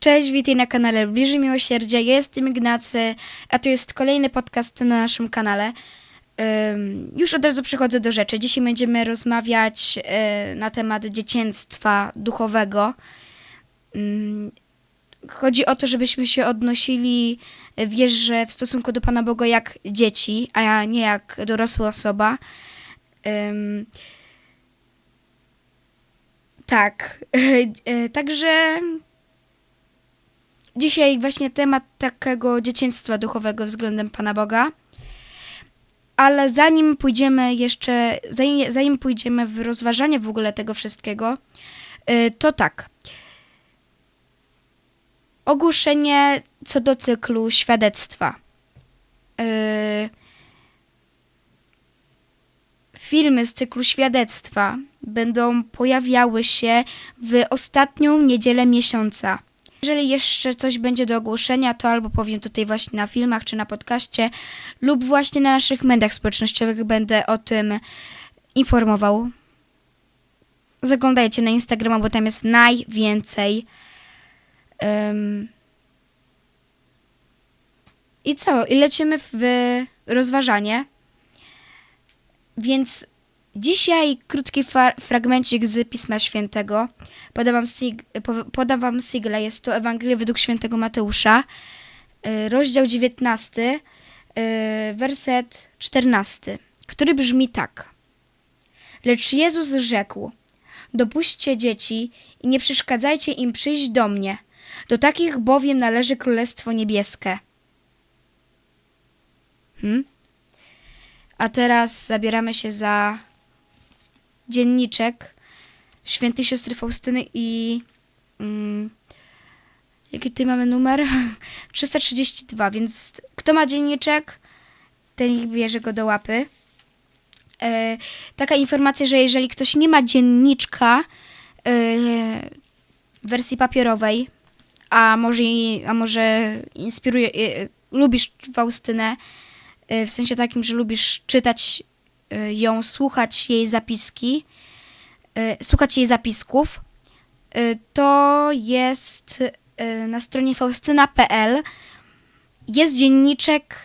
Cześć, witaj na kanale Bliżej Miłosierdzia. Ja jestem Ignacy, a to jest kolejny podcast na naszym kanale. Już od razu przechodzę do rzeczy. Dzisiaj będziemy rozmawiać y, na temat dzieciństwa duchowego. Chodzi o to, żebyśmy się odnosili w wierze w stosunku do Pana Boga jak dzieci, a nie jak dorosła osoba. Tak, y, także Dzisiaj właśnie temat takiego dzieciństwa duchowego względem Pana Boga. Ale zanim pójdziemy jeszcze, zanim, zanim pójdziemy w rozważanie w ogóle tego wszystkiego, y, to tak. Ogłoszenie co do cyklu świadectwa. Y, Filmy z cyklu świadectwa będą pojawiały się w ostatnią niedzielę miesiąca. Jeżeli jeszcze coś będzie do ogłoszenia, to albo powiem tutaj właśnie na filmach czy na podcaście, lub właśnie na naszych mediach społecznościowych będę o tym informował. Zaglądajcie na Instagrama, bo tam jest najwięcej. Ym. I co? I lecimy w rozważanie. Więc dzisiaj krótki fragmencik z Pisma Świętego. Podam wam, sig- po- podam wam sigla. Jest to Ewangelia według świętego Mateusza, y, rozdział 19, y, werset 14, który brzmi tak. Lecz Jezus rzekł, dopuśćcie dzieci i nie przeszkadzajcie im przyjść do mnie. Do takich bowiem należy Królestwo Niebieskie. Hmm? A teraz zabieramy się za dzienniczek świętej siostry Faustyny i mm, jaki tutaj mamy numer? 332, więc kto ma dzienniczek, ten ich bierze go do łapy. E, taka informacja, że jeżeli ktoś nie ma dzienniczka e, w wersji papierowej, a może, a może inspiruje, e, lubisz Faustynę, e, w sensie takim, że lubisz czytać ją, słuchać jej zapiski, e, słuchać jej zapisków, e, to jest na stronie faustyna.pl jest dzienniczek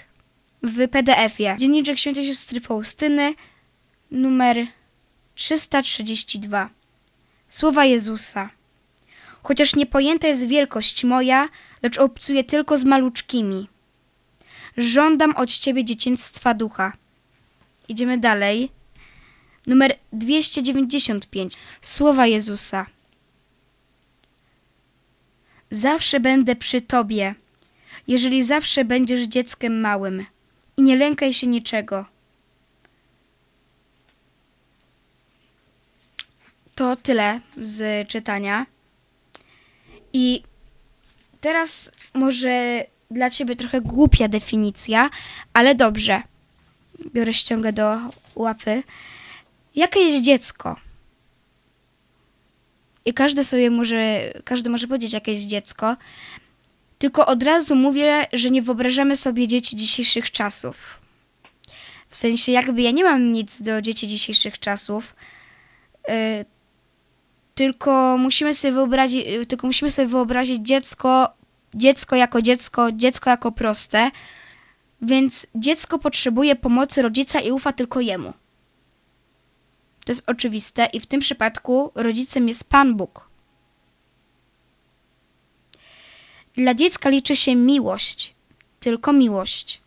w PDF-ie. Dzienniczek świętej siostry Faustyny, numer 332. Słowa Jezusa. Chociaż niepojęta jest wielkość moja, lecz obcuję tylko z maluczkimi. Żądam od Ciebie dzieciństwa ducha. Idziemy dalej. Numer 295. Słowa Jezusa. Zawsze będę przy Tobie, jeżeli zawsze będziesz dzieckiem małym i nie lękaj się niczego. To tyle z czytania. I teraz może dla Ciebie trochę głupia definicja, ale dobrze. Biorę ściągę do łapy. Jakie jest dziecko? I każdy sobie może, każdy może powiedzieć, jakie jest dziecko. Tylko od razu mówię, że nie wyobrażamy sobie dzieci dzisiejszych czasów. W sensie, jakby ja nie mam nic do dzieci dzisiejszych czasów. y, tylko musimy sobie wyobrazić, tylko musimy sobie wyobrazić dziecko, dziecko jako dziecko, dziecko jako proste. Więc dziecko potrzebuje pomocy rodzica i ufa tylko jemu. To jest oczywiste i w tym przypadku rodzicem jest Pan Bóg. Dla dziecka liczy się miłość, tylko miłość.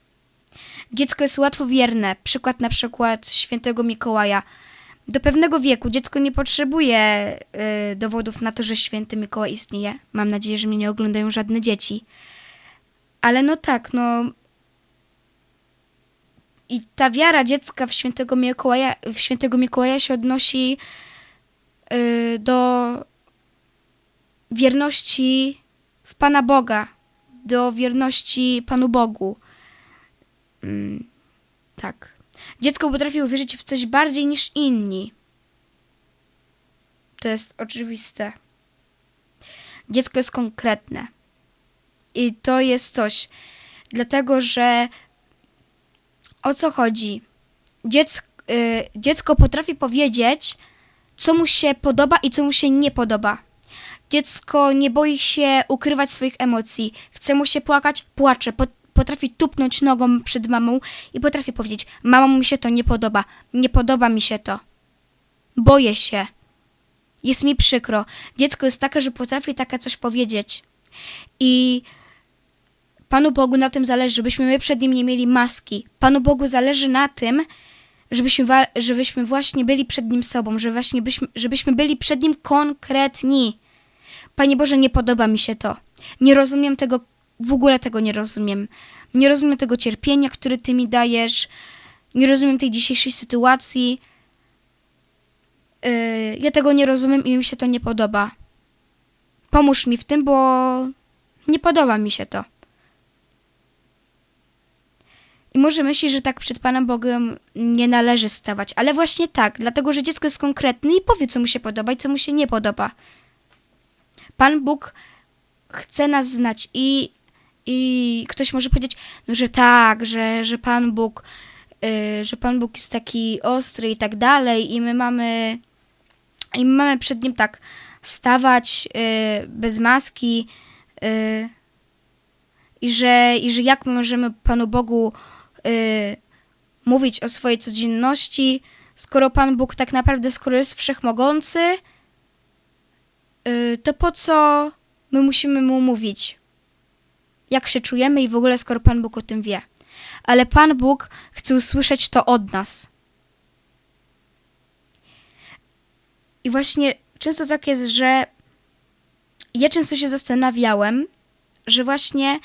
Dziecko jest łatwowierne, przykład na przykład świętego Mikołaja. Do pewnego wieku dziecko nie potrzebuje y, dowodów na to, że święty Mikołaj istnieje. Mam nadzieję, że mnie nie oglądają żadne dzieci. Ale no tak, no. I ta wiara dziecka w świętego Mikołaja, w świętego Mikołaja się odnosi y, do wierności w Pana Boga, do wierności Panu Bogu. Mm, tak. Dziecko potrafi uwierzyć w coś bardziej niż inni. To jest oczywiste. Dziecko jest konkretne. I to jest coś. Dlatego, że o co chodzi? Dziecko, y, dziecko potrafi powiedzieć, co mu się podoba i co mu się nie podoba. Dziecko nie boi się ukrywać swoich emocji. Chce mu się płakać? Płacze. Po, potrafi tupnąć nogą przed mamą i potrafi powiedzieć: Mamo, mi się to nie podoba. Nie podoba mi się to. Boję się. Jest mi przykro. Dziecko jest takie, że potrafi takie coś powiedzieć. I Panu Bogu na tym zależy, żebyśmy my przed Nim nie mieli maski. Panu Bogu zależy na tym, żebyśmy, żebyśmy właśnie byli przed Nim sobą, że właśnie byśmy, żebyśmy byli przed Nim konkretni. Panie Boże, nie podoba mi się to. Nie rozumiem tego, w ogóle tego nie rozumiem. Nie rozumiem tego cierpienia, które Ty mi dajesz. Nie rozumiem tej dzisiejszej sytuacji. Yy, ja tego nie rozumiem i mi się to nie podoba. Pomóż mi w tym, bo nie podoba mi się to. I może myśli, że tak przed Panem Bogiem nie należy stawać, ale właśnie tak, dlatego że dziecko jest konkretne i powie, co mu się podoba i co mu się nie podoba. Pan Bóg chce nas znać i, i ktoś może powiedzieć, no, że tak, że, że Pan Bóg, y, że Pan Bóg jest taki ostry i tak dalej i my mamy, i my mamy przed Nim tak stawać y, bez maski y, i, że, i że jak my możemy Panu Bogu mówić o swojej codzienności, skoro Pan Bóg tak naprawdę, skoro jest wszechmogący, y, to po co my musimy Mu mówić? Jak się czujemy i w ogóle, skoro Pan Bóg o tym wie. Ale Pan Bóg chce usłyszeć to od nas. I właśnie często tak jest, że ja często się zastanawiałem, że właśnie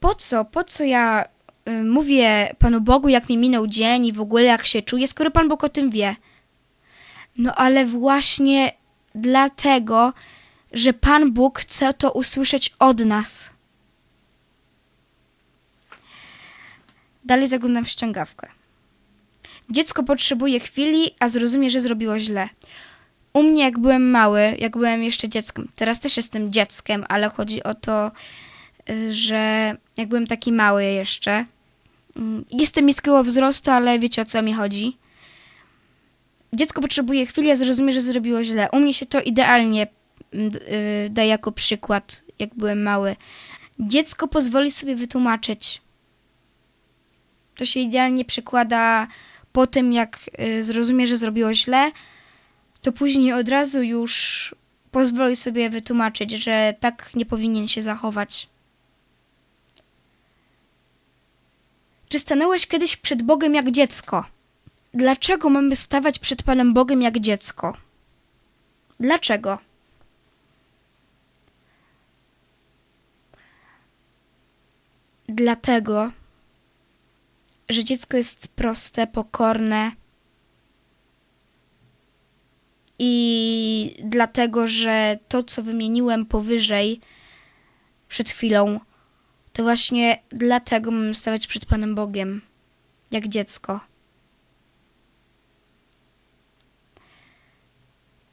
po co, po co ja y, mówię Panu Bogu, jak mi minął dzień i w ogóle jak się czuję, skoro Pan Bóg o tym wie. No ale właśnie dlatego, że Pan Bóg chce to usłyszeć od nas. Dalej zaglądam w ściągawkę. Dziecko potrzebuje chwili, a zrozumie, że zrobiło źle. U mnie, jak byłem mały, jak byłem jeszcze dzieckiem, teraz też jestem dzieckiem, ale chodzi o to, y, że jak byłem taki mały jeszcze, mm, jestem niskiego wzrostu, ale wiecie o co mi chodzi. Dziecko potrzebuje chwili, a zrozumie, że zrobiło źle. U mnie się to idealnie mm, y, daje jako przykład, jak byłem mały. Dziecko pozwoli sobie wytłumaczyć. To się idealnie przekłada po tym, jak y, zrozumie, że zrobiło źle, to później od razu już pozwoli sobie wytłumaczyć, że tak nie powinien się zachować. Czy stanąłeś kiedyś przed Bogiem jak dziecko? Dlaczego mamy stawać przed Panem Bogiem jak dziecko? Dlaczego? Dlatego, że dziecko jest proste, pokorne i dlatego, że to, co wymieniłem powyżej przed chwilą, to właśnie dlatego mamy stawać przed Panem Bogiem, jak dziecko.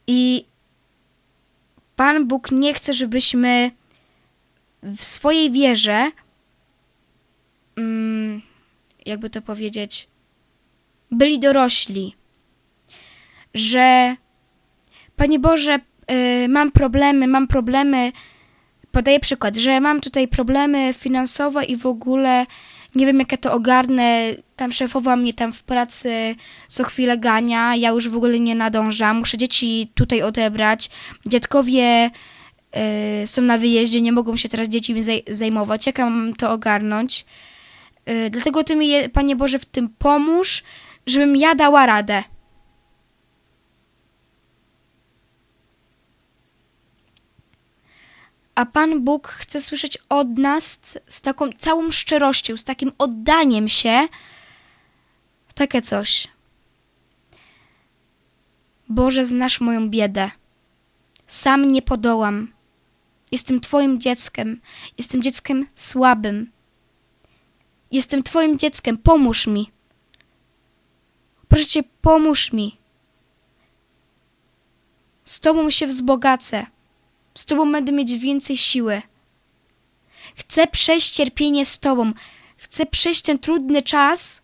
I Pan Bóg nie chce, żebyśmy w swojej wierze, mm, jakby to powiedzieć, byli dorośli. Że Panie Boże, y, mam problemy, mam problemy. Podaję przykład, że mam tutaj problemy finansowe i w ogóle nie wiem, jak ja to ogarnę. Tam szefowa mnie tam w pracy co chwilę gania, ja już w ogóle nie nadążam. Muszę dzieci tutaj odebrać. Dziadkowie y, są na wyjeździe, nie mogą się teraz dziećmi zaj- zajmować. Jak ja mam to ogarnąć? Y, dlatego Ty mi, Panie Boże, w tym pomóż, żebym ja dała radę. A Pan Bóg chce słyszeć od nas z- taką całą szczerością, z takim oddaniem się takie coś. Boże, znasz moją biedę. Sam nie podołam. Jestem Twoim dzieckiem. Jestem dzieckiem słabym. Jestem Twoim dzieckiem. Pomóż mi. Proszę Cię, pomóż mi. Z Tobą się wzbogacę. Z Tobą będę mieć więcej siły. Chcę przejść cierpienie z Tobą. Chcę przejść ten trudny czas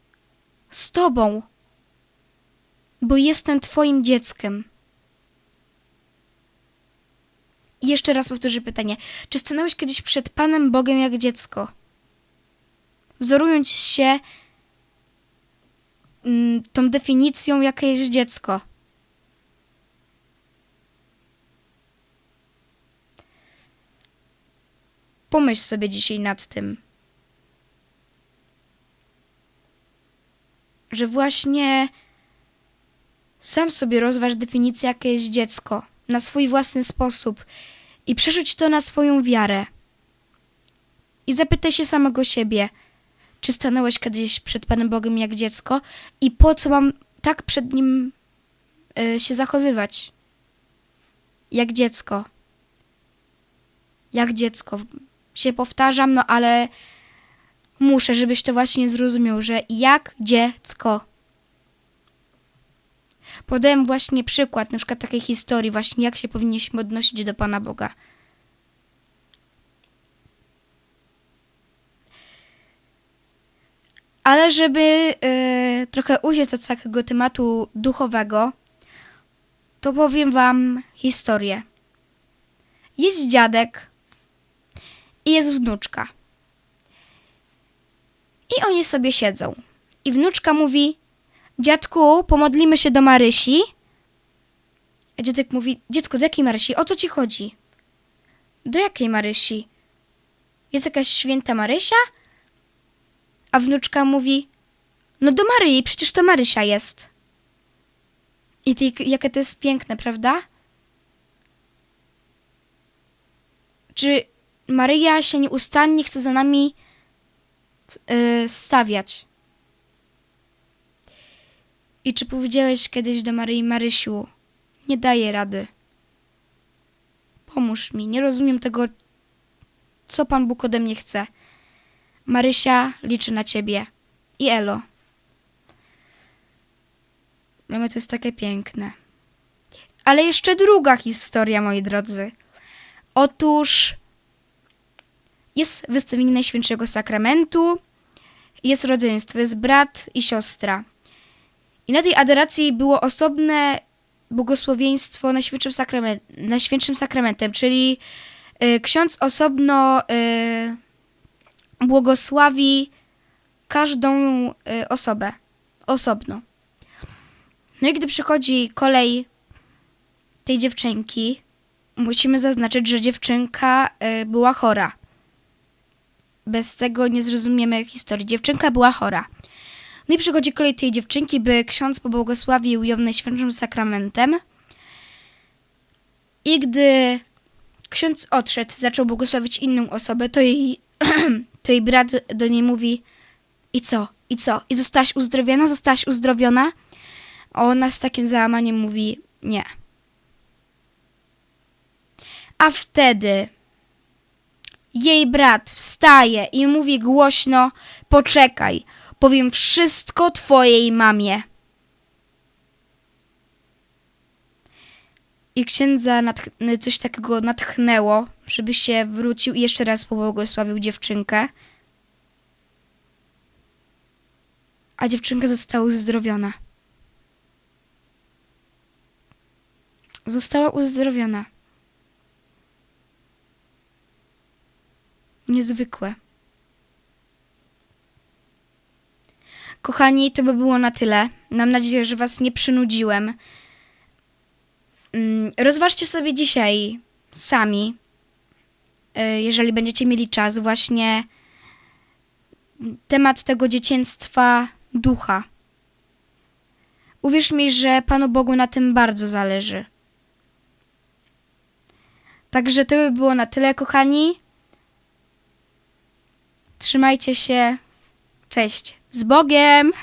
z Tobą, bo jestem Twoim dzieckiem. I jeszcze raz powtórzę pytanie. Czy stanąłeś kiedyś przed Panem Bogiem jak dziecko? Wzorując się mm, tą definicją, jakie jest dziecko. Pomyśl sobie dzisiaj nad tym. Że właśnie sam sobie rozważ definicję, jakie jest dziecko, na swój własny sposób i przerzuć to na swoją wiarę. I zapytaj się samego siebie, czy stanąłeś kiedyś przed Panem Bogiem jak dziecko i po co mam tak przed Nim y, się zachowywać? Jak dziecko. Jak dziecko. Się powtarzam, no ale muszę, żebyś to właśnie zrozumiał, że jak dziecko. Podałem właśnie przykład, na przykład takiej historii, właśnie jak się powinniśmy odnosić do Pana Boga. Ale żeby y, trochę uciec od takiego tematu duchowego, to powiem wam historię. Jest dziadek i jest wnuczka. I oni sobie siedzą. I wnuczka mówi: Dziadku, pomodlimy się do Marysi. A dziadek mówi: Dziecko, do jakiej Marysi? O co ci chodzi? Do jakiej Marysi? Jest jakaś święta Marysia? A wnuczka mówi: No do Maryi, przecież to Marysia jest. I ty, jakie to jest piękne, prawda? Czy Maryja się nieustannie chce za nami yy, stawiać? I czy powiedziałeś kiedyś do Maryi Marysiu, nie daję rady. Pomóż mi, nie rozumiem tego, co Pan Bóg ode mnie chce. Marysia liczy na ciebie. I Elo. Mamy to jest takie piękne. Ale jeszcze druga historia, moi drodzy. Otóż jest wystawienie Najświętszego Sakramentu, jest rodzeństwo, jest brat i siostra. I na tej adoracji było osobne błogosławieństwo Najświętszym, Sakrament, Najświętszym Sakramentem, czyli y, ksiądz osobno y, błogosławi każdą y, osobę osobno. No i gdy przychodzi kolej tej dziewczynki, musimy zaznaczyć, że dziewczynka y, była chora. Bez tego nie zrozumiemy historii. Dziewczynka była chora. No i przychodzi kolej tej dziewczynki, by ksiądz pobłogosławił ją Najświętszym Sakramentem. I gdy ksiądz odszedł, zaczął błogosławić inną osobę, to jej, to jej brat do niej mówi i co? I co? I zostałaś uzdrowiona? Zostałaś uzdrowiona? Ona z takim załamaniem mówi nie. A wtedy jej brat wstaje i mówi głośno: Poczekaj, powiem wszystko twojej mamie. I księdza coś takiego natchnęło, żeby się wrócił i jeszcze raz pobłogosławił dziewczynkę. A dziewczynka została uzdrowiona. Została uzdrowiona. Niezwykłe. Kochani, to by było na tyle. Mam nadzieję, że Was nie przynudziłem. Mm, Rozważcie sobie dzisiaj sami, y, jeżeli będziecie mieli czas, właśnie temat tego dzieciństwa ducha. Uwierz mi, że Panu Bogu na tym bardzo zależy. Także to by było na tyle, kochani. Trzymajcie się. Cześć. Z Bogiem!